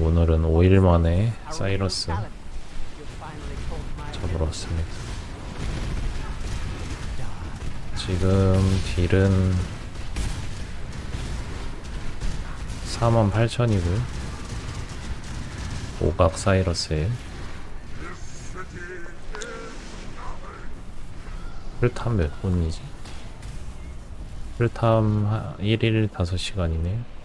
오늘은 5일 만에 사이러스 잡으러 왔습니다. 지금 딜은 48,000이고요. 오각 사이러스에 풀탐 몇 분이지? 풀탐 1일 5시간이네요.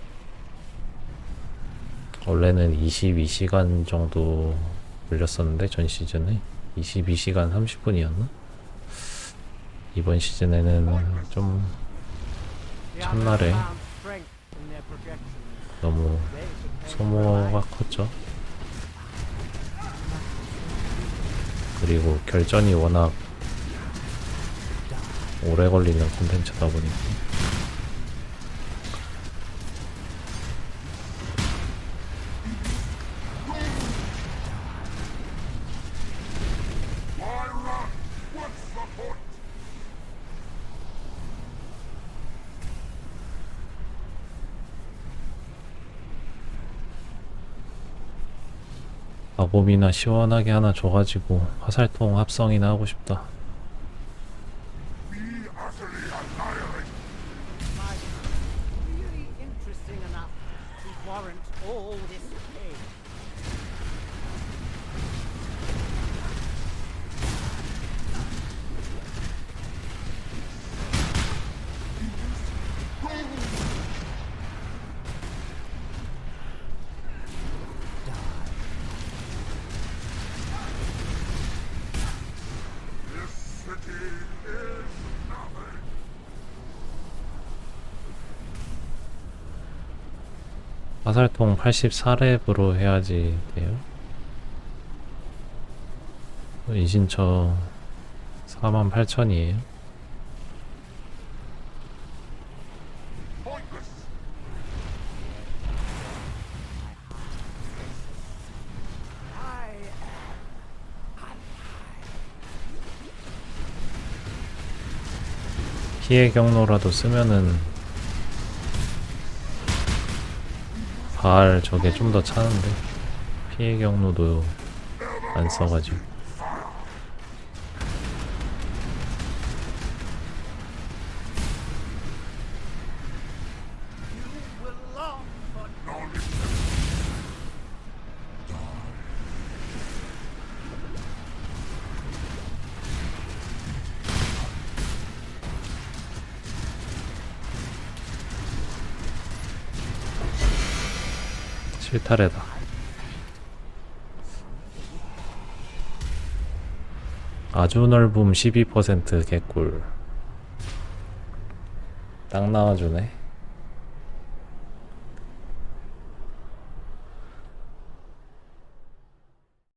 원래는 22시간 정도 걸렸었는데 전 시즌에 22시간 30분이었나? 이번 시즌에는 좀 첫날에 너무 소모가 컸죠. 그리고 결전이 워낙 오래 걸리는 콘텐츠다 보니까 마법이나 시원하게 하나 줘가지고 화살통 합성이나 하고 싶다. 화살통 84렙으로 해야지 돼요. 이신처 48,000이에요. 피해 경로라도 쓰면은 바알 저게 좀 더 차는데? 피해 경로도 안 써가지고 실타래다. 아주 넓음 12% 개꿀. 딱 나와주네